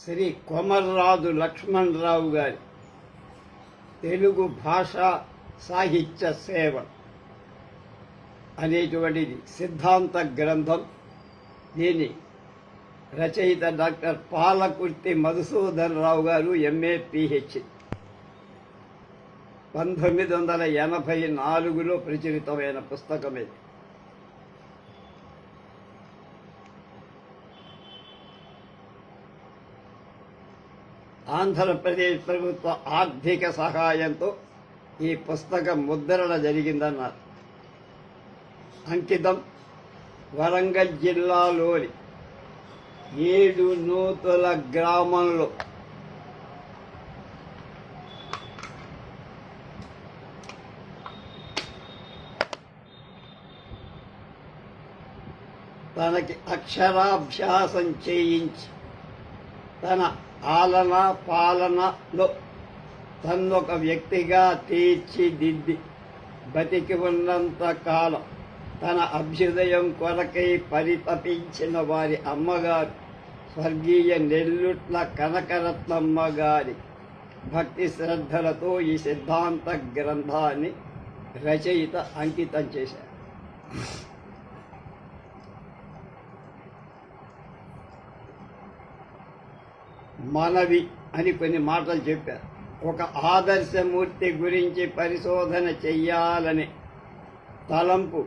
శ్రీ కొమర్రాజు లక్ష్మణరావు గారి తెలుగు భాషా సాహిత్య సేవ అనేటువంటిది సిద్ధాంత గ్రంథం. దీని రచయిత డాక్టర్ పాలకుర్తి మధుసూదన్ రావు గారు ఎంఏ పిహెచ్ పంతొమ్మిది వందల ఎనభై నాలుగులో ప్రచురితమైన పుస్తకం ఇది. ఆంధ్రప్రదేశ్ ప్రభుత్వ ఆర్థిక సహాయంతో ఈ పుస్తకం ముద్రణ జరిగిందన్నారు. అంకితం వరంగల్ జిల్లాలోని ఏడు నూతుల గ్రామంలో తనకి అక్షరాభ్యాసం చేయించి తన ఆలన పాలనలో తన్నొక వ్యక్తిగా తీర్చిదిద్ది బతికి ఉన్నంత కాలం తన అభ్యుదయం కొరకై పరితపించిన వారి అమ్మగారు స్వర్గీయ నెల్లుట్ల కనకరత్నమ్మ గారి భక్తి శ్రద్ధలతో ఈ సిద్ధాంత గ్రంథాన్ని రచయిత అంకితం చేశారు. మనవి అని కొన్ని మాటలు చెప్పారు. ఒక ఆదర్శమూర్తి గురించి పరిశోధన చెయ్యాలని తలంపు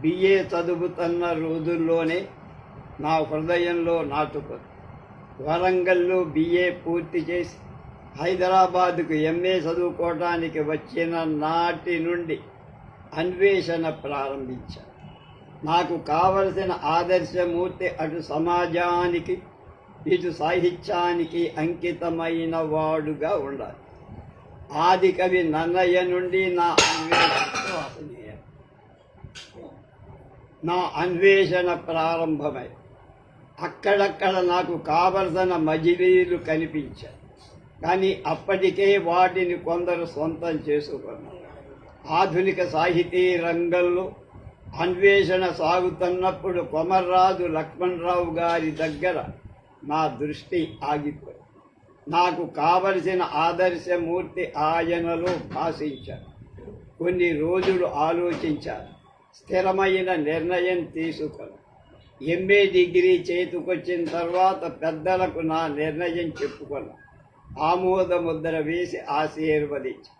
బిఏ చదువుతున్న రోజుల్లోనే నా హృదయంలో నాటుకుంది. వరంగల్లో బిఏ పూర్తి చేసి హైదరాబాద్కు ఎంఏ చదువుకోవడానికి వచ్చిన నాటి నుండి అన్వేషణ ప్రారంభించాను. నాకు కావలసిన ఆదర్శమూర్తి అటు సమాజానికి ఇటు సాహిత్యానికి అంకితమైన వాడుగా ఉండాలి. ఆది కవి నన్నయ్య నుండి నా అన్వేషణ నా అన్వేషణ ప్రారంభమై అక్కడక్కడ నాకు కావలసిన మజిలీలు కనిపించాయి. కానీ అప్పటికే వాటిని కొందరు సొంతం చేసుకున్నారు. ఆధునిక సాహితీ రంగంలో అన్వేషణ సాగుతున్నప్పుడు కొమర్రాజు లక్ష్మణరావు గారి దగ్గర నా దృష్టి ఆగిపోయి నాకు కావలసిన ఆదర్శమూర్తి ఆయనలో భాషించారు. కొన్ని రోజులు ఆలోచించారు. స్థిరమైన నిర్ణయం తీసుకొని ఎంఏ డిగ్రీ చేతికొచ్చిన తర్వాత పెద్దలకు నా నిర్ణయం చెప్పుకున్నా ఆమోద ముద్ర వేసి ఆశీర్వదించి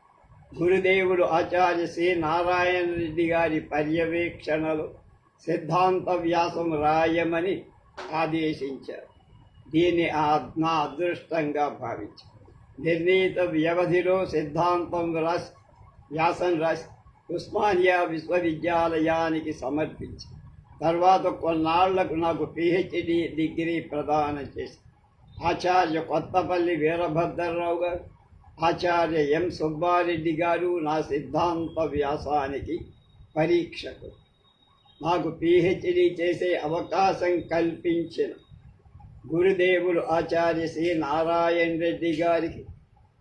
గురుదేవుడు ఆచార్య శ్రీ నారాయణ రెడ్డి గారి పర్యవేక్షణలో సిద్ధాంత వ్యాసం రాయమని ఆదేశించారు. దీన్ని నా అదృష్టంగా భావించి. నిర్ణీత వ్యవధిలో సిద్ధాంతం రాసి వ్యాసం రాసి ఉస్మానియా విశ్వవిద్యాలయానికి సమర్పించి. తర్వాత కొన్నాళ్ళకు నాకు పిహెచ్డి డిగ్రీ ప్రదానం చేసి. ఆచార్య కొత్తపల్లి వీరభద్రరావు గారు ఆచార్య ఎం సుబ్బారెడ్డి గారు నా సిద్ధాంత వ్యాసానికి పరీక్షకు. నాకు పిహెచ్డి చేసే అవకాశం కల్పించిన గురుదేవులు ఆచార్య శ్రీ నారాయణ రెడ్డి గారికి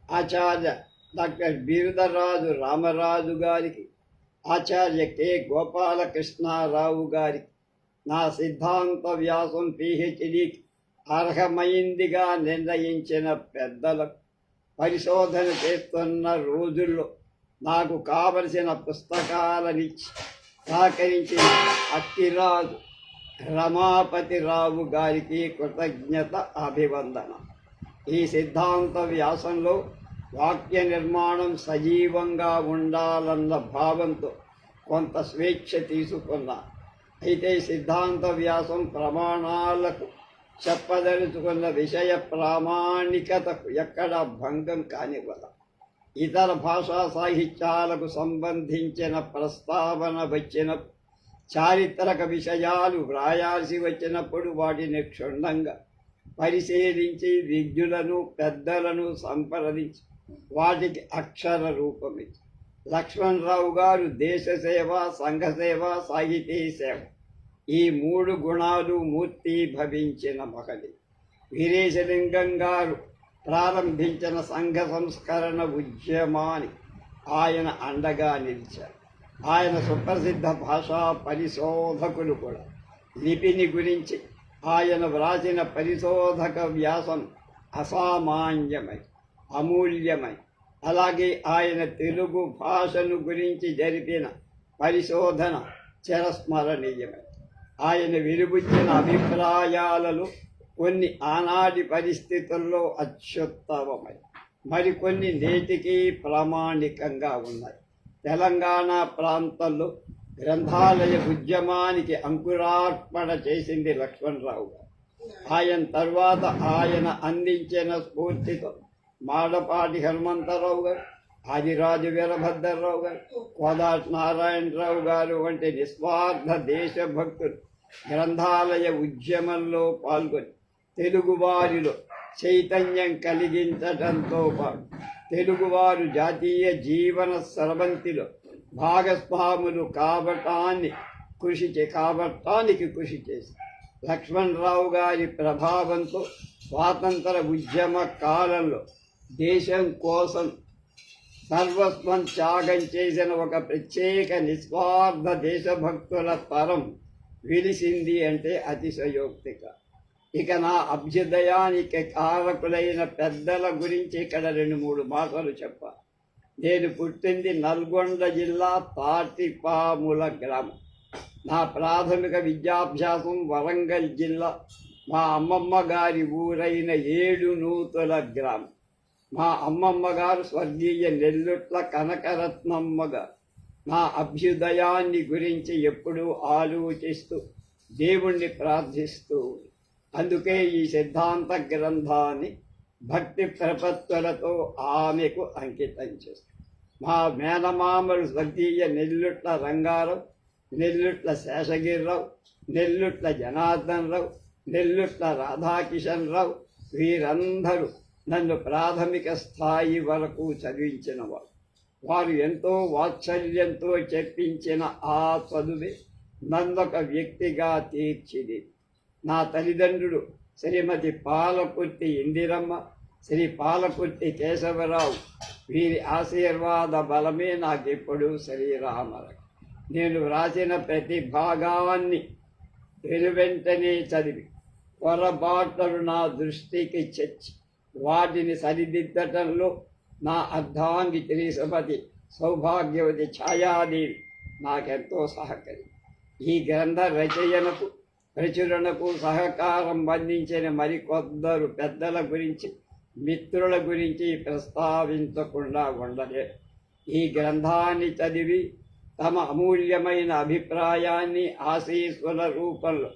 ఆచార్య డాక్టర్ బిరుదరాజు రామరాజు గారికి ఆచార్య కె. గోపాలకృష్ణారావు గారికి నా సిద్ధాంత వ్యాసం పిహెచ్డికి అర్హమైందిగా నిర్ణయించిన పెద్దలకు పరిశోధన చేస్తున్న రోజుల్లో నాకు కావలసిన పుస్తకాలనిచ్చి సహకరించిన అక్కిరాజు రమాపతిరావు గారికి కృతజ్ఞత అభివందన. ఈ సిద్ధాంత వ్యాసంలో వాక్య నిర్మాణం సజీవంగా ఉండాలన్న భావంతో కొంత స్వేచ్ఛ తీసుకున్నా. అయితే సిద్ధాంత వ్యాసం ప్రమాణాలకు చెప్పదలుచుకున్న విషయ ప్రామాణికతకు ఎక్కడ భంగం కానివ్వద. ఇతర భాషా సాహిత్యాలకు సంబంధించిన ప్రస్తావన వచ్చిన చారిత్రక విషయాలు వ్రాయాల్సి వచ్చినప్పుడు వాటిని క్షుణ్ణంగా పరిశీలించి విజ్ఞులను పెద్దలను సంప్రదించి వాటికి అక్షర రూపమిచ్చి. లక్ష్మణరావు గారు దేశ సేవ సంఘ సేవ సాహితీ సేవ. ఈ మూడు గుణాలు మూర్తి భవించిన మహలి. వీరేశలింగం గారు ప్రారంభించిన సంఘ సంస్కరణ ఉద్యమాన్ని ఆయన అండగా నిలిచారు. ఆయన సుప్రసిద్ధ భాషా పరిశోధకులు కూడా. లిపిని గురించి ఆయన వ్రాసిన పరిశోధక వ్యాసం అసామాన్యమై అమూల్యమై. అలాగే ఆయన తెలుగు భాషను గురించి జరిపిన పరిశోధన చిరస్మరణీయమై. ఆయన విలుబుచ్చిన అభిప్రాయాలలో కొన్ని ఆనాటి పరిస్థితుల్లో అత్యుత్తమమై. మరికొన్ని నేటికి ప్రామాణికంగా ఉన్నాయి. తెలంగాణ ప్రాంతంలో గ్రంథాలయ ఉద్యమానికి అంకురార్పణ చేసింది లక్ష్మణరావు గారు. ఆయన తర్వాత ఆయన అందించిన స్ఫూర్తితో మాడపాటి హనుమంతరావు గారు ఆదిరాజు వీరభద్రరావు గారు కోదాటి నారాయణరావు గారు వంటి నిస్వార్థ దేశభక్తులు గ్రంథాలయ ఉద్యమంలో పాల్గొని తెలుగువారిలో చైతన్యం కలిగించడంతో పాటు తెలుగువారు జాతీయ జీవన సరబంతిలో భాగస్వాములు కావటాన్ని కృషి చే కాబట్టానికి కృషి చేసి లక్ష్మణరావు గారి ప్రభావంతో స్వాతంత్ర ఉద్యమ కాలంలో దేశం కోసం సర్వస్వం త్యాగం చేసిన ఒక ప్రత్యేక నిస్వార్థ దేశభక్తుల తరం విలిసింది అంటే అతిశయోక్తిగా. ఇక నా అభ్యుదయానికి కారకులైన పెద్దల గురించి ఇక్కడ రెండు మూడు మాటలు చెప్పాలి నేను పుట్టింది నల్గొండ జిల్లా తాటిపాముల గ్రామం. నా ప్రాథమిక విద్యాభ్యాసం వరంగల్ జిల్లా. మా అమ్మమ్మ గారి ఊరైన ఏడు నూతుల గ్రామం. మా అమ్మమ్మ గారు స్వర్గీయ నెల్లుట్ల కనకరత్నమ్మ నా అభ్యుదయాన్ని గురించి ఎప్పుడూ ఆలోచిస్తూ దేవుణ్ణి ప్రార్థిస్తూ అందుకే ఈ సిద్ధాంత గ్రంథాన్ని భక్తి ప్రపత్తులతో ఆమెకు అంకితం చేస్తాం. మా మేనమామలు స్వర్గీయ నెల్లుట్ల రంగారావు నెల్లుట్ల శేషగిరిరావు నెల్లుట్ల జనార్దన్ రావు నెల్లుట్ల రాధాకిషన్ రావు వీరందరూ నన్ను ప్రాథమిక స్థాయి వరకు చదివించిన వారు వారు ఎంతో వాత్సల్యంతో చెప్పించిన ఆ చదువే నన్నొక వ్యక్తిగా తీర్చిది నా తల్లిదండ్రులు శ్రీమతి పాలకుర్తి ఇందిరమ్మ శ్రీ పాలకుర్తి కేశవరావు. వీరి ఆశీర్వాద బలమే నాకెప్పుడు శ్రీరామర నేను వ్రాసిన ప్రతి భాగాన్ని వెనువెంటనే చదివి పొరపాట్లను నా దృష్టికి చెచ్చి వాటిని సరిదిద్దటంలో నా అర్ధాంగి శ్రీసపతి సౌభాగ్యవతి ఛాయాదేవి నాకెంతో సహకరి ఈ గ్రంథ రచయనకు ప్రచురణకు సహకారం అందించిన మరికొందరు పెద్దల గురించి మిత్రుల గురించి ప్రస్తావించకుండా ఉండలే. ఈ గ్రంథాన్ని చదివి తమ అమూల్యమైన అభిప్రాయాన్ని ఆశీస్సుల రూపంలో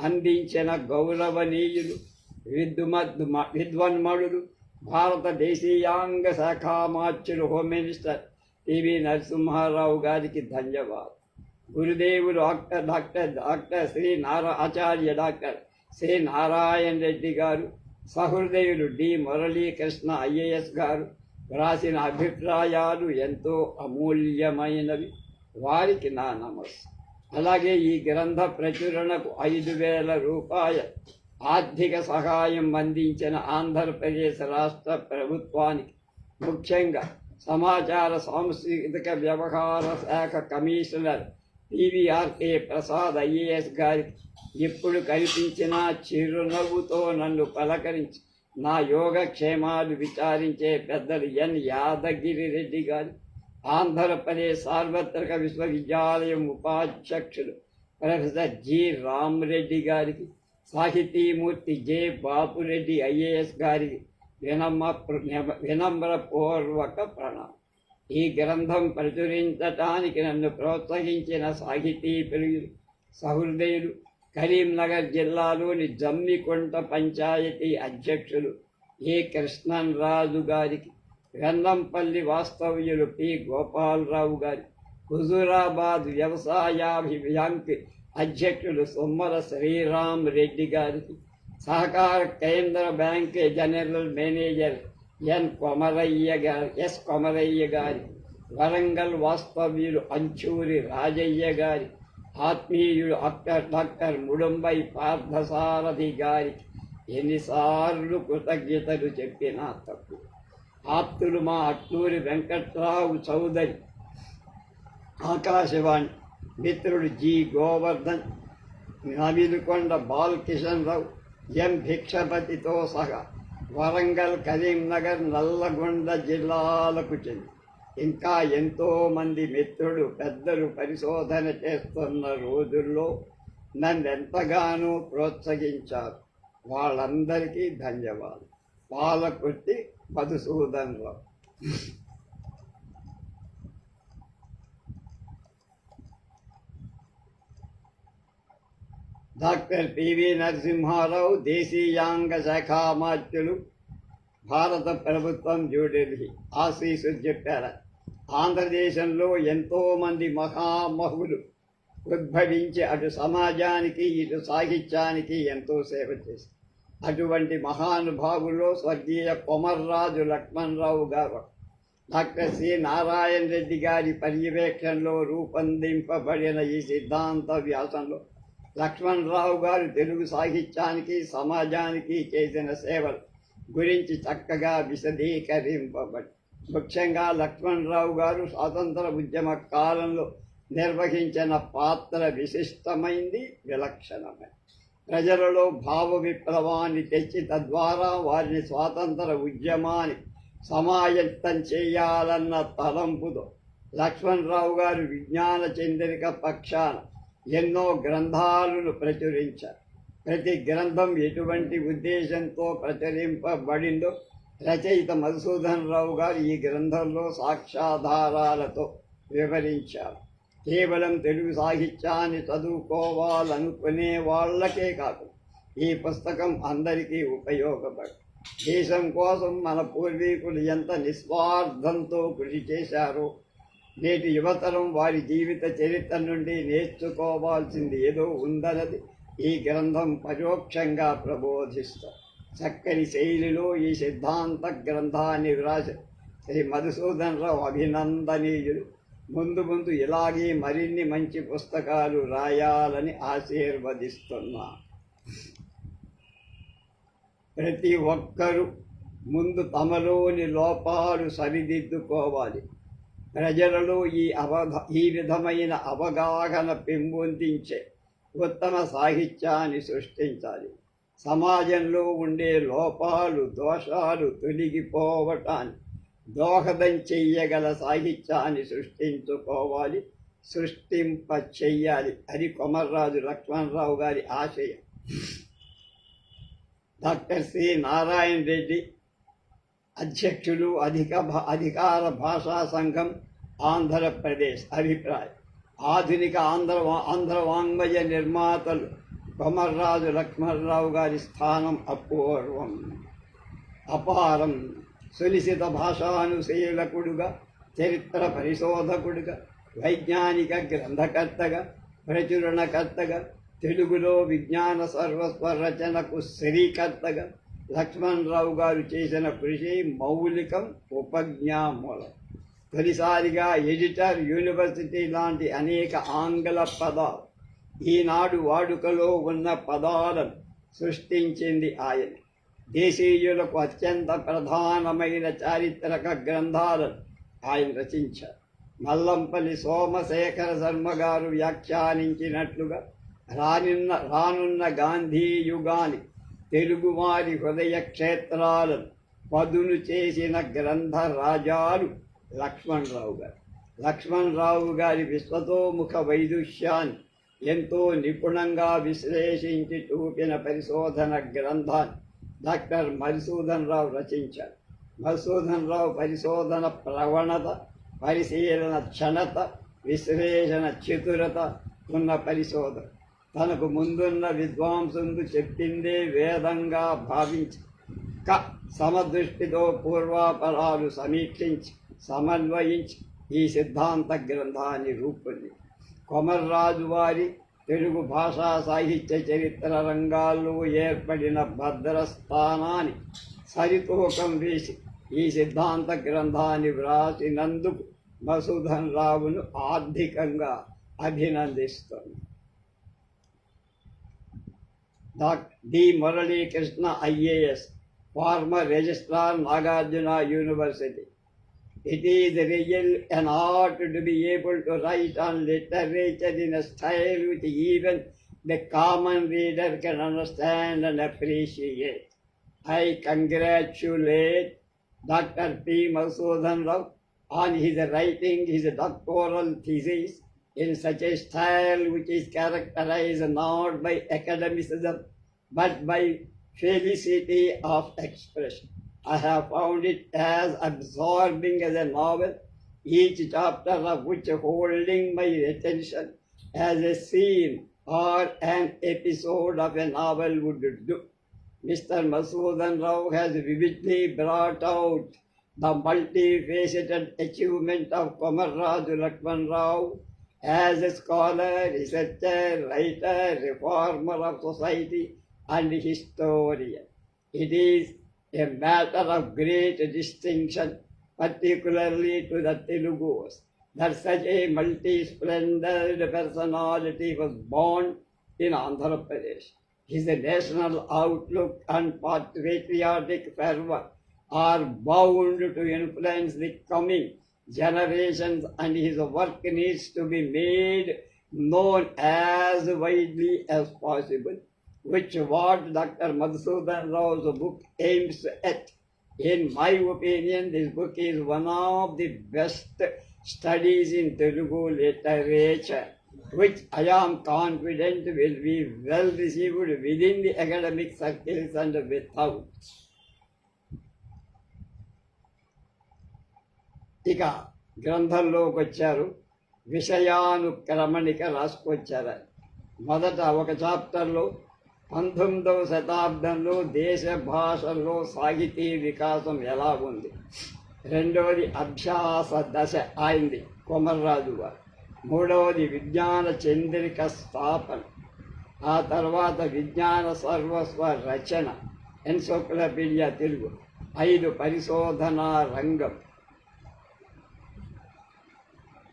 అందించిన గౌరవనీయులు విద్యుమద్ విద్వన్మణులు భారత దేశీయాంగ శాఖామాత్యులు home minister T V Narasimharao గారికి ధన్యవాదాలు. గురుదేవులు doctor doctor doctor Shri Nara Acharya doctor Shri Narayana Reddy గారు సహృదయులు డి మురళీకృష్ణ ఐఏఎస్ గారు వ్రాసిన అభిప్రాయాలు ఎంతో అమూల్యమైనవి. వారికి నా నమస్ అలాగే ఈ గ్రంథ ప్రచురణకు ఐదు వేల రూపాయల ఆర్థిక సహాయం అందించిన ఆంధ్రప్రదేశ్ రాష్ట్ర ప్రభుత్వానికి ముఖ్యంగా సమాచార సాంస్కృతిక వ్యవహార శాఖ కమిషనర్ పివిఆర్కే ప్రసాద్ ఐఏఎస్ గారికి ఎప్పుడు కనిపించినా చిరునవ్వుతో నన్ను పలకరించి నా యోగక్షేమాలు విచారించే పెద్దలు ఎన్ యాదగిరి రెడ్డి గారు ఆంధ్రప్రదేశ్ సార్వత్రిక విశ్వవిద్యాలయం ఉపాధ్యక్షులు ప్రొఫెసర్ జి రామరెడ్డి గారికి సాహితీమూర్తి జె బాపురెడ్డి ఐఏఎస్ గారికి వినమ్ర వినమ్రపూర్వక ప్రణామం. ఈ గ్రంథం ప్రచురించటానికి నన్ను ప్రోత్సహించిన సాహితీ సహృదయులు కరీంనగర్ జిల్లాలోని జమ్మికుంట పంచాయతీ అధ్యక్షులు ఏ కృష్ణన్ రాజు గారికి వెన్నంపల్లి వాస్తవ్యులు పి. గోపాలరావు గారి హుజూరాబాద్ వ్యవసాయాభివ్యాంక్ అధ్యక్షులు సొమ్మల శ్రీరామ్ రెడ్డి గారికి సహకార కేంద్ర bank general manager N Komaraiah గారు ఎస్ కొమరయ్య గారి వరంగల్ వాస్తవ్యులు అంచూరి రాజయ్య గారి ఆత్మీయుడు అక్కర్ డాక్టర్ ముడుంబై పార్థసారథి గారికి ఎన్నిసార్లు కృతజ్ఞతలు చెప్పినా తప్పు. ఆప్తులు మా అట్టూరి వెంకట్రావు చౌదరి ఆకాశవాణి మిత్రుడు జి గోవర్ధన్ నవీనుకొండ బాలకిషన్ రావు ఎం భిక్షపతితో సహా వరంగల్ కరీంనగర్ నల్లగొండ జిల్లాలకు చెంది. ఇంకా ఎంతోమంది మిత్రుడు మిత్రులు పెద్దలు పరిశోధన చేస్తున్న రోజుల్లో నన్ను ఎంతగానో ప్రోత్సహించారు. వాళ్ళందరికీ ధన్యవాదాలు. పాలకుర్తి మధుసూదన్ రావు. డాక్టర్ పివి నరసింహారావు దేశీయాంగ శాఖామాత్యులు భారత ప్రభుత్వం న్యూఢిల్లీ ఆశీస్సు చెప్పారు. ఆంధ్రదేశంలో ఎంతోమంది మహామహులు ఉద్భవించి అటు సమాజానికి ఇటు సాహిత్యానికి ఎంతో సేవ చేశారు. అటువంటి మహానుభావుల్లో స్వర్గీయ కొమర్రాజు లక్ష్మణరావు గారు డాక్టర్ సి. నారాయణ రెడ్డి గారి పర్యవేక్షణలో రూపొందింపబడిన ఈ సిద్ధాంత వ్యాసంలో లక్ష్మణరావు గారు తెలుగు సాహిత్యానికి సమాజానికి చేసిన సేవలు గురించి చక్కగా విశదీకరింపబడి ముఖ్యంగా లక్ష్మణరావు గారు స్వాతంత్ర ఉద్యమ కాలంలో నిర్వహించిన పాత్ర విశిష్టమైంది విలక్షణమైంది ప్రజలలో భావ విప్లవాన్ని తెచ్చి తద్వారా వారిని స్వాతంత్ర ఉద్యమాన్ని సమాయత్తం చేయాలన్న తలంపుతో లక్ష్మణరావు గారు విజ్ఞాన చంద్రిక పక్షాన ఎన్నో గ్రంథాలను ప్రచురించారు. ప్రతి గ్రంథం ఎటువంటి ఉద్దేశంతో ప్రచురింపబడిందో రచయిత మధుసూదన్ రావు గారు ఈ గ్రంథంలో సాక్ష్యాధారాలతో వివరించారు. కేవలం తెలుగు సాహిత్యాన్ని చదువుకోవాలనుకునే వాళ్ళకే కాదు ఈ పుస్తకం అందరికీ ఉపయోగపడు దేశం కోసం మన పూర్వీకులు ఎంత నిస్వార్థంతో కృషి చేశారో నేటి యువతరం వారి జీవిత చరిత్ర నుండి నేర్చుకోవాల్సింది ఏదో ఉందన్నది ఈ గ్రంథం పరోక్షంగా ప్రబోధిస్తారు చక్కని శైలిలో ఈ సిద్ధాంత గ్రంథాన్ని వ్రాసి శ్రీ మధుసూదన్ రావు అభినందనీయులు. ముందు ముందు ఇలాగే మరిన్ని మంచి పుస్తకాలు రాయాలని ఆశీర్వదిస్తున్నా. ప్రతి ఒక్కరూ ముందు తమలోని లోపాలు సరిదిద్దుకోవాలి. ప్రజలలో ఈ అవధ ఈ విధమైన అవగాహన పెంపొందించే ఉత్తమ సాహిత్యాన్ని సృష్టించాలి. సమాజంలో ఉండే లోపాలు దోషాలు తొలగిపోవటాన్ని దోహదం చెయ్యగల సాహిత్యాన్ని సృష్టించుకోవాలి సృష్టింప చెయ్యాలి అది కొమర్రాజు లక్ష్మణరావు గారి ఆశయం. Doctor C. నారాయణ రెడ్డి అధ్యక్షులు అధిక అధికార భాషా సంఘం ఆంధ్రప్రదేశ్ అభిప్రాయం. ఆధునిక ఆంధ్ర ఆంధ్ర వాంగ్మయ నిర్మాతలు కొమర్రాజు లక్ష్మణరావు గారి స్థానం అపూర్వం. అపారం సునిశిత భాషానుశీలకుడుగా చరిత్ర పరిశోధకుడుగా వైజ్ఞానిక గ్రంథకర్తగా ప్రచురణకర్తగా తెలుగులో విజ్ఞాన సర్వస్వ రచనకు శ్రీకర్తగా లక్ష్మణరావు గారు చేసిన కృషి మౌలికం ఉపజ్ఞామూలం. తొలిసారిగా ఎడిటర్ యూనివర్సిటీ లాంటి అనేక ఆంగ్ల పదాలు ఈనాడు వాడుకలో ఉన్న పదాలను సృష్టించింది ఆయన. దేశీయులకు అత్యంత ప్రధానమైన చారిత్రక గ్రంథాలను ఆయన రచించారు. మల్లంపల్లి సోమశేఖర శర్మ గారు వ్యాఖ్యానించినట్లుగా రానున్న రానున్న గాంధీ యుగానికి తెలుగువారి హృదయ క్షేత్రాలను పదును చేసిన గ్రంథ రాజాలు లక్ష్మణరావు గారు. లక్ష్మణరావు గారి విశ్వతోముఖ వైదుష్యాన్ని ఎంతో నిపుణంగా విశ్లేషించి చూపిన పరిశోధన గ్రంథాన్ని డాక్టర్ మధుసూదన్ రావు రచించారు. మధుసూదన్ రావు పరిశోధన ప్రవణత పరిశీలన క్షణత విశ్లేషణ చతురత ఉన్న పరిశోధన. తనకు ముందున్న విద్వాంసుందు చెప్పిందే వేదంగా భావించి క సమదృష్టితో పూర్వాపరాలు సమీక్షించి సమన్వయించి ఈ సిద్ధాంత గ్రంథాన్ని రూపొంది. కొమర్రాజు వారి తెలుగు భాషా సాహిత్య చరిత్ర రంగాల్లో ఏర్పడిన భద్రస్థానాన్ని సరితూకం వేసి ఈ సిద్ధాంత గ్రంథాన్ని వ్రాసినందుకు మసూధన్ రావును ఆర్థికంగా అభినందిస్తుంది. Dr. D. Muralikrishna Krishna IAS, former registrar Nagarjuna University. It is real an art to be able to write on literature in a style which even the common reader can understand and appreciate. I congratulate Dr. P. Masoodhan Rao on his writing his doctoral thesis in such a style which is characterized not by academicism but by felicity of expression. I have found it as absorbing as a novel, each chapter of which holding my attention as a scene or an episode of a novel would do. Mr. Masudan Rao has vividly brought out the multifaceted achievement of Komarraju Lakshman Rao as a scholar, researcher, writer, reformer of society, and historian. It is a matter of great distinction, particularly to the Telugus, that such a multi-splendored personality was born in Andhra Pradesh. His national outlook and patriotic fervor are bound to influence the coming generations and his work needs to be made known as widely as possible, which what Dr. Madhusudan Rao's book aims at. In my opinion, this book is one of the best studies in Telugu literature, which I am confident will be well received within the academic circles and without. ఇక గ్రంథంలోకి వచ్చారు విషయానుక్రమణిక రాసుకొచ్చారు. మొదట ఒక చాప్టర్లో పంతొమ్మిదవ శతాబ్దంలో దేశ భాషల్లో సాహితీ వికాసం ఎలా ఉంది? రెండవది అభ్యాస దశ అయింది కొమర్రాజు వారు. మూడవది విజ్ఞాన చంద్రిక స్థాపన. ఆ తర్వాత విజ్ఞాన సర్వస్వ రచన ఎన్సోక్లపీడియా తెలుగు ఐదు పరిశోధనా రంగం.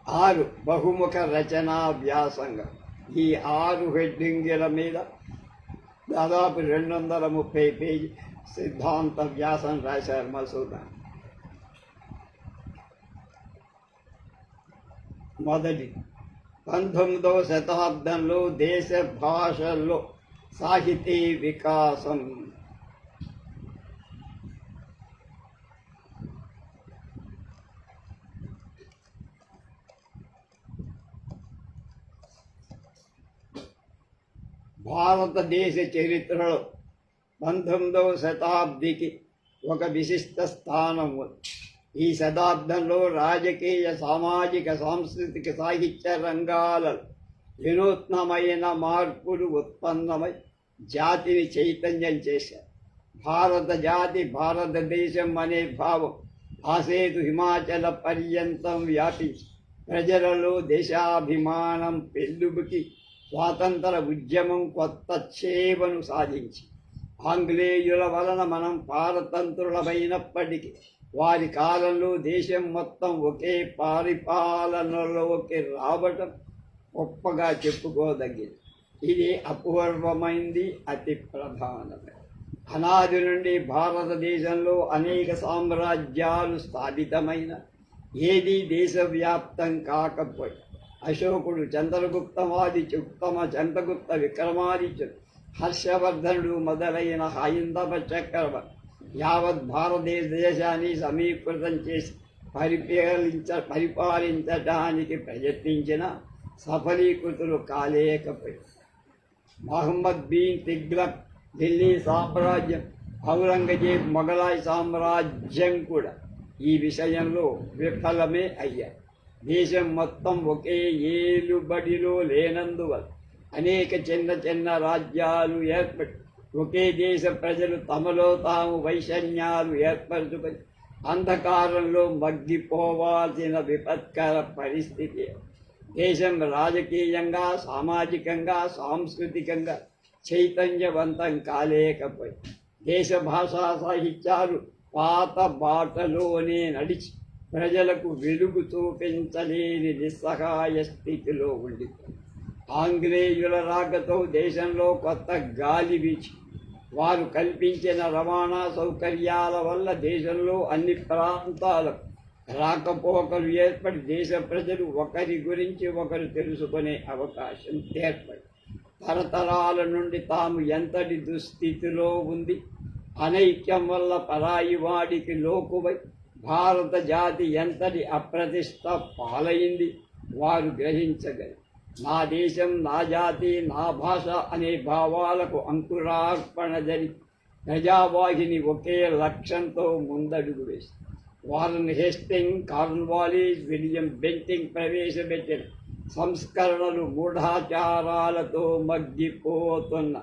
ఆరు బహుముఖ రచనా వ్యాసంగం. ఈ ఆరు హెడ్డింగ్ల మీద దాదాపు రెండు వందల ముప్పై పేజీ సిద్ధాంత వ్యాసం రాశారు మసూద. మొదటి పంతొమ్మిదవ శతాబ్దంలో దేశ భాషల్లో సాహితీ వికాసం భారతదేశ చరిత్రలో పంతొమ్మిదవ శతాబ్దికి ఒక విశిష్ట స్థానం ఉంది. ఈ శతాబ్దంలో రాజకీయ సామాజిక సాంస్కృతిక సాహిత్య రంగాలలో వినూత్నమైన మార్పులు ఉత్పన్నమై జాతిని చైతన్యం చేశారు భారత జాతి భారతదేశం అనే భావం ఆసేతు హిమాచల పర్యంతం వ్యాపించి ప్రజలలో దేశాభిమానం పెళ్ళుబుకి స్వాతంత్ర ఉద్యమం కొత్త చేవను సాధించి. ఆంగ్లేయుల వలన మనం పారతంత్రులమైనప్పటికీ వారి కాలంలో దేశం మొత్తం ఒకే పరిపాలనలోకి రావటం గొప్పగా చెప్పుకోదగింది ఇది అపూర్వమైంది అతి ప్రధానమైనది. అనాది నుండి భారతదేశంలో అనేక సామ్రాజ్యాలు స్థాపితమైన ఏది దేశవ్యాప్తం కాకపోయి అశోకుడు చంద్రగుప్తమాదిత్య ఉత్తమ చంద్రగుప్త విక్రమాదిత్యుడు హర్షవర్ధనుడు మొదలైన హైందవ చక్రవ యావత్ భారతదేశ దేశాన్ని సమీకృతం చేసి పరిపాలించ పరిపాలించడానికి ప్రయత్నించిన సఫలీకృతులు కాలేకపోయి మహమ్మద్ బీన్ తిగ్లక్ ఢిల్లీ సామ్రాజ్యం ఔరంగజేబ్ మొఘలాయ్ సామ్రాజ్యం కూడా ఈ విషయంలో విఫలమే అయ్యారు దేశం మొత్తం ఒకే ఏలుబడిలో లేనందువల్ల అనేక చిన్న చిన్న రాజ్యాలు ఏర్పడి ఒకే దేశ ప్రజలు తమలో తాము వైషమ్యాలు ఏర్పరచుకొని అంధకారంలో మగ్గిపోవాల్సిన విపత్కర పరిస్థితి. దేశం రాజకీయంగా సామాజికంగా సాంస్కృతికంగా చైతన్యవంతం కాలేకపోయి దేశ భాషా సాహిత్యాలు పాత బాటలోనే నడిచి ప్రజలకు వెలుగు చూపించలేని నిస్సహాయ స్థితిలో ఉంది ఆంగ్లేయుల రాకతో దేశంలో కొత్త గాలి వీచి వారు కల్పించిన రవాణా సౌకర్యాల వల్ల దేశంలో అన్ని ప్రాంతాలకు రాకపోకలు ఏర్పడి దేశ ప్రజలు ఒకరి గురించి ఒకరు తెలుసుకునే అవకాశం ఏర్పడి తరతరాల నుండి తాము ఎంతటి దుస్థితిలో ఉంది? అనైక్యం వల్ల పరాయి వాడికి లోకువై భారత జాతి ఎంతటి అప్రతిష్ట పాలైంది వారు గ్రహించగలి. నా దేశం నా జాతి నా భాష అనే భావాలకు అంకురార్పణ జరిగి ప్రజావాహిని ఒకే లక్ష్యంతో ముందడుగు వేసింది వారిని హెస్టింగ్ కార్న్వాలీస్ విలియం బెంటింగ్ ప్రవేశపెట్టిన సంస్కరణలు మూఢాచారాలతో మగ్గిపోతున్న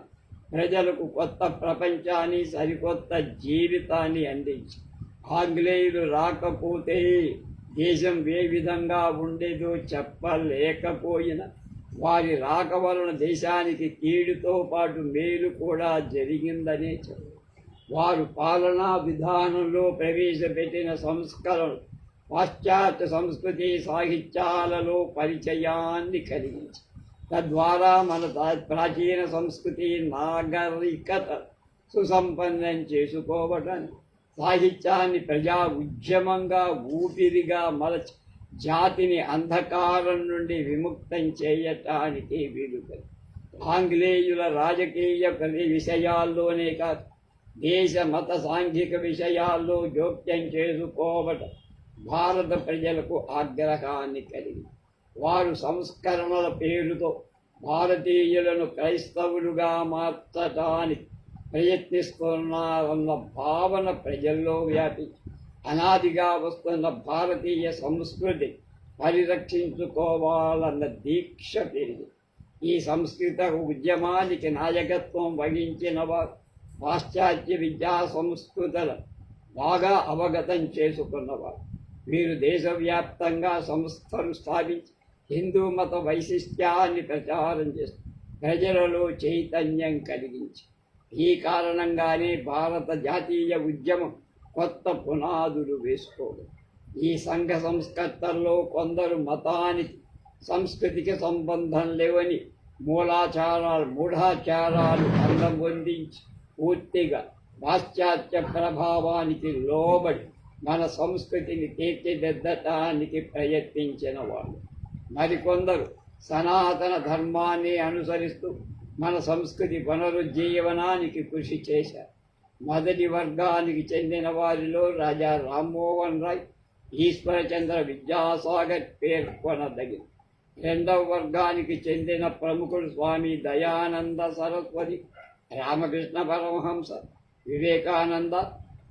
ప్రజలకు కొత్త ప్రపంచాన్ని సరికొత్త జీవితాన్ని అందించి ఆంగ్లేయులు రాకపోతే దేశం ఏ విధంగా ఉండేదో చెప్పలేకపోయిన వారి రాక వలన దేశానికి కీడుతో పాటు మేలు కూడా జరిగిందనే చెప్పారు వారు పాలనా విధానంలో ప్రవేశపెట్టిన సంస్కరణలు పాశ్చాత్య సంస్కృతి సాహిత్యాలలో పరిచయాన్ని కలిగించి తద్వారా మన ప్రాచీన సంస్కృతి నాగరికత సుసంపన్నం చేసుకోవటానికి సాహిత్యాన్ని ప్రజా ఉద్యమంగా ఊపిరిగా మలచి జాతిని అంధకారం నుండి విముక్తం చేయటానికి వీలుగా ఆంగ్లేయుల రాజకీయ విషయాల్లోనే కాదు దేశ మత సాంఘిక విషయాల్లో జోక్యం చేసుకోవటం భారత ప్రజలకు ఆగ్రహాన్ని కలిగి వారు సంస్కరణల పేరుతో భారతీయులను క్రైస్తవులుగా మార్చడానికి ప్రయత్నిస్తున్నారన్న భావన ప్రజల్లో వ్యాపించి అనాదిగా వస్తున్న భారతీయ సంస్కృతి పరిరక్షించుకోవాలన్న దీక్ష పెరిగి ఈ సంస్కృత ఉద్యమానికి నాయకత్వం వహించిన వారు పాశ్చాత్య విద్యా సంస్కృతుల బాగా అవగతం చేసుకున్నవారు. వీరు దేశవ్యాప్తంగా సంస్థలు స్థాపించి హిందూ మత వైశిష్ట్యాన్ని ప్రచారం చేస్తూ ప్రజలలో చైతన్యం కలిగించి ఈ కారణంగానే భారత జాతీయ ఉద్యమం కొత్త పునాదులు వేసుకోదు. ఈ సంఘ సంస్కర్తల్లో కొందరు మతానికి సంస్కృతికి సంబంధం లేవని మూలాచారాలు మూఢాచారాలు అందం పొందించి పూర్తిగా పాశ్చాత్య ప్రభావానికి లోబడి మన సంస్కృతిని తీర్చిదిద్దటానికి ప్రయత్నించిన వాళ్ళు. మరికొందరు సనాతన ధర్మాన్ని అనుసరిస్తూ మన సంస్కృతి పునరుజ్జీవనానికి కృషి చేశారు మొదటి వర్గానికి చెందిన వారిలో రాజా రామ్మోహన్ రాయ్ ఈశ్వరచంద్ర విద్యాసాగర్ పేర్కొనదగింది రెండవ వర్గానికి చెందిన ప్రముఖుడు స్వామి దయానంద సరస్వతి రామకృష్ణ పరమహంస వివేకానంద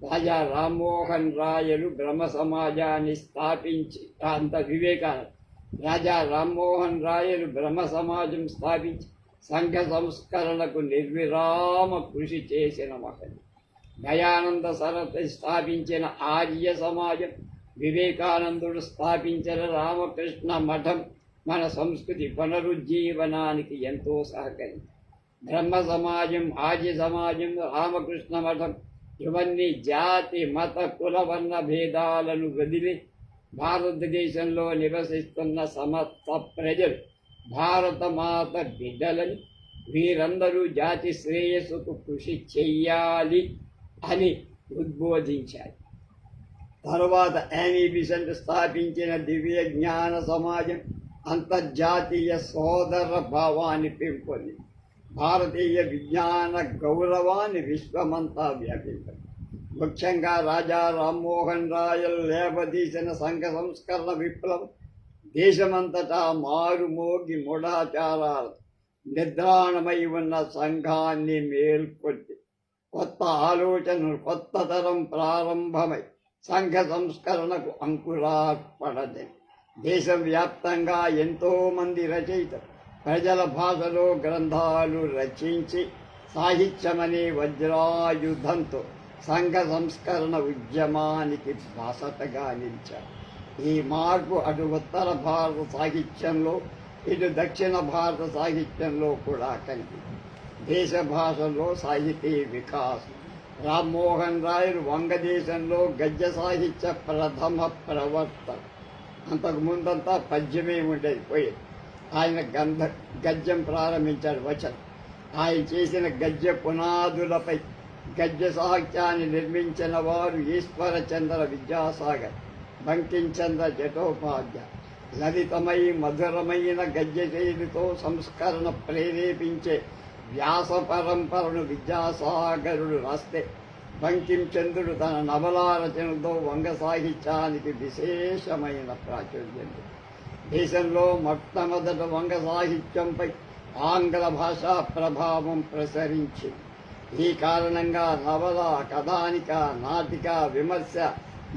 రాజా రామ్మోహన్ రాయలు బ్రహ్మ సమాజాన్ని స్థాపించి అంత వివేకానంద. రాజా రామ్మోహన్ రాయలు బ్రహ్మ సమాజం స్థాపించి సంఘ సంస్కరణకు నిర్విరామ కృషి చేసిన మహని. దయానంద సరస్వతి స్థాపించిన ఆర్య సమాజం వివేకానందుడు స్థాపించిన రామకృష్ణ మఠం మన సంస్కృతి పునరుజ్జీవనానికి ఎంతో సహకరించింది బ్రహ్మ సమాజం ఆర్య సమాజం రామకృష్ణ మఠం ఇవన్నీ జాతి మత కుల వర్ణ భేదాలను వదిలి భారతదేశంలో నివసిస్తున్న సమస్త ప్రజలు భారత మాత బిడ్డలని వీరందరూ జాతి శ్రేయస్సుకు కృషి చెయ్యాలి అని ఉద్బోధించారు. తరువాత యానీ బిసెంట్ స్థాపించిన దివ్య జ్ఞాన సమాజం అంతర్జాతీయ సోదర భావాన్ని పెంపొంది. భారతీయ విజ్ఞాన గౌరవాన్ని విశ్వమంతా వ్యాపించారు ముఖ్యంగా రాజా రామ్మోహన్ రాయల్ లేపదీసిన సంఘ సంస్కరణ విప్లవం దేశమంతటా మారుమోగి మూఢాచారాలు. నిద్రాణమై ఉన్న సంఘాన్ని మేల్కొట్టి కొత్త ఆలోచనలు కొత్త తరం ప్రారంభమై సంఘ సంస్కరణకు అంకురార్పణది దేశవ్యాప్తంగా ఎంతోమంది రచయిత ప్రజల భాషలో గ్రంథాలు రచించి సాహిత్యమనే వజ్రాయుధంతో సంఘ సంస్కరణ ఉద్యమానికి బాసటగా నిలిచారు. ఈ మార్పు అటు ఉత్తర భారత సాహిత్యంలో ఇటు దక్షిణ భారత సాహిత్యంలో కూడా కనిపించింది దేశ భాషల్లో సాహితీ వికాసం. రామ్మోహన్ రాయలు వంగదేశంలో గద్య సాహిత్య ప్రథమ ప్రవర్తన. అంతకు ముందంతా పద్యమే ఉండేది పోయేది ఆయన గంధ గద్యం ప్రారంభించాడు వచనం. ఆయన చేసిన గద్య పునాదులపై గద్య సాహిత్యాన్ని నిర్మించిన వారు ఈశ్వరచంద్ర విద్యాసాగర్. బంకించంద్ర జటోపాధ్యాయ లలితమై మధురమైన గద్య శైలితో సంస్కరణ ప్రేరేపించే వ్యాస పరంపరను విద్యాసాగరుడు రాస్తే బంకించంద్రుడు తన నవలా రచనతో వంగ సాహిత్యానికి విశేషమైన ప్రాచుర్యం. దేశంలో మొట్టమొదట వంగ సాహిత్యంపై ఆంగ్ల భాషా ప్రభావం ప్రసరించింది. ఈ కారణంగా నవల కథానిక నాటిక విమర్శ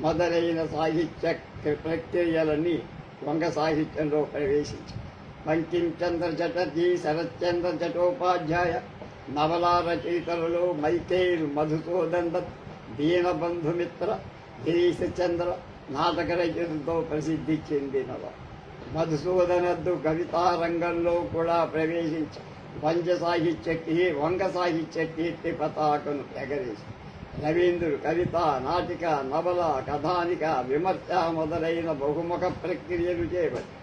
మొదలైన సాహిత్య ప్రక్రియలన్నీ వంగ సాహిత్యంలో ప్రవేశించాయి బంకించంద్ర చటర్జీ శరత్చంద్ర చటోపాధ్యాయ నవలా రచయితలలో మైకేల్ మధుసూదన్ దత్ దీనబంధుమిత్ర గిరీశచంద్ర నాటక రచనతో ప్రసిద్ధి చెందినవారు మధుసూదనద్దు కవితా రంగంలో కూడా ప్రవేశించి. వంజ సాహిత్య వంగ సాహిత్య కీర్తి పతాకను ఎగరేసి. రవీంద్రుడు కవిత నాటిక నవల కథానిక విమర్శ మొదలైన బహుముఖ ప్రక్రియలు చేపట్టి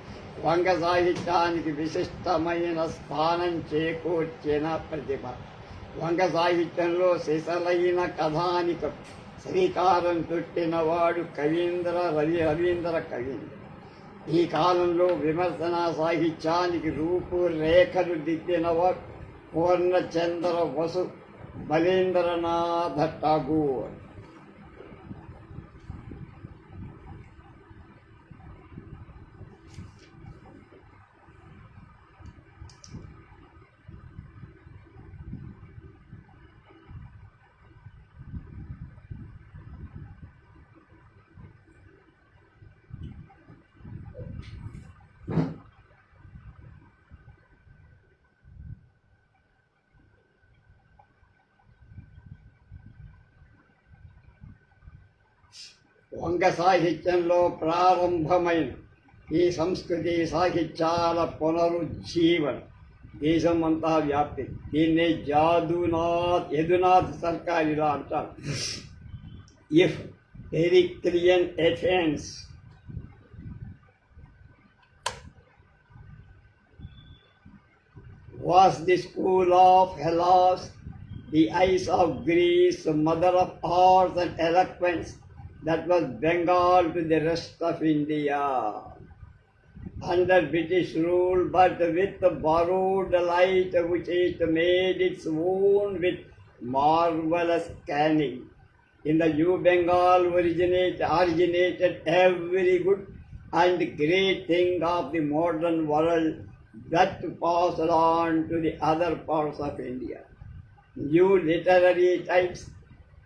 వంగ సాహిత్యానికి విశిష్టమైన స్థానం చేకూర్చిన ప్రతిభ. వంగ సాహిత్యంలో సిసలైన కథానిక శ్రీకారం చుట్టినవాడు కవీంద్ర రవి రవీంద్ర కవీంద్ర ఈ కాలంలో విమర్శన సాహిత్యానికి రూపురేఖలు దిద్దినవాడు పూర్ణచంద్ర వసు. బలేంద్రనాథ ఠాగూర్. వంగ సాహిత్యంలో ప్రారంభమైన ఈ సంస్కృతి సాహిత్యాల పునరుజ్జీవన దేశం అంతా వ్యాప్తి దీన్నే జాదునాథ్ యదునాథ్ సర్కార్ ఇలా అంటారు if Periclean Athens was the school of Hellas, the eyes of Greece, mother of arts and eloquence, that was Bengal to the rest of India. Under British rule, but with the borrowed light which it made its own with marvelous canning. In the New Bengal originate, originated every good and great thing of the modern world that passed on to the other parts of India. New literary types,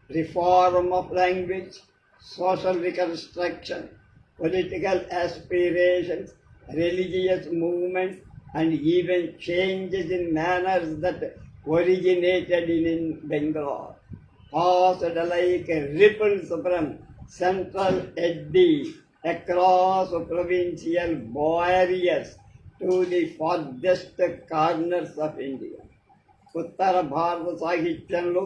reform of language, social reconstruction, political aspirations, religious movements, and even changes in manners that originated in, in Bengal passed like ripples from central eddy across provincial barriers to the farthest corners of India. ఉత్తర భారత సాహిత్యంలో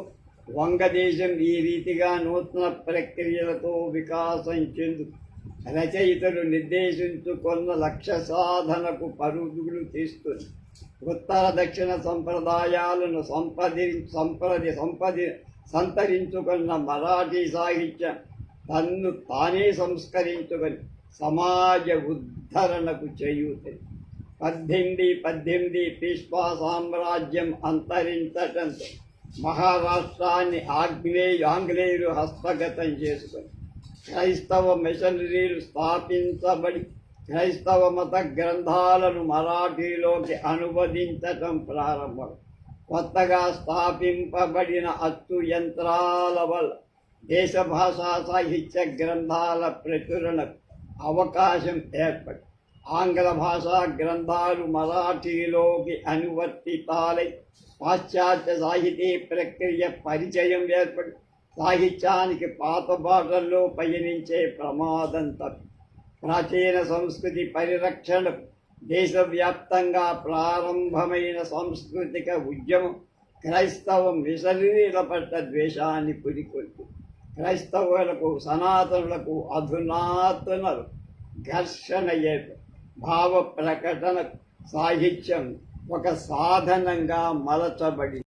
వంగదేశం ఈ రీతిగా నూతన ప్రక్రియలతో వికాసం చెందు రచయితలు నిర్దేశించుకున్న లక్ష్య సాధనకు పరుగులు తీస్తుంది ఉత్తర దక్షిణ సంప్రదాయాలను సంపది సంప్రది సంపది సంతరించుకున్న మరాఠీ సాహిత్యం తన్ను తానే సంస్కరించుకొని సమాజ ఉద్ధరణకు చేయూతుంది పద్దెనిమిది పద్దెనిమిది పిష్పా సామ్రాజ్యం అంతరించటంతో మహారాష్ట్రాన్ని ఆగ్నేయు ఆంగ్లేయులు హస్తగతం చేసుకొని క్రైస్తవ మిషనరీలు స్థాపించబడి క్రైస్తవ మత గ్రంథాలను మరాఠీలోకి అనువదించటం ప్రారంభం. కొత్తగా స్థాపింపబడిన అచ్చు యంత్రాల వల్ల దేశ భాషా సాహిత్య గ్రంథాల ప్రచురణ అవకాశం ఏర్పడి ఆంగ్ల భాషా గ్రంథాలు మరాఠీలోకి అనువర్తితాలై పాశ్చాత్య సాహితీ ప్రక్రియ పరిచయం ఏర్పడి సాహిత్యానికి పాత భాషల్లో పయనించే ప్రమాదం తప్పి ప్రాచీన సంస్కృతి పరిరక్షణ దేశవ్యాప్తంగా ప్రారంభమైన సాంస్కృతిక ఉద్యమం క్రైస్తవ మిషనరీల పట్ల ద్వేషాన్ని పురికొల్పు క్రైస్తవులకు సనాతనులకు అధునాతనలు ఘర్షణ ఏర్పడి భావ ప్రకటన సాహిత్యం ఒక సాధనంగా మలచబడి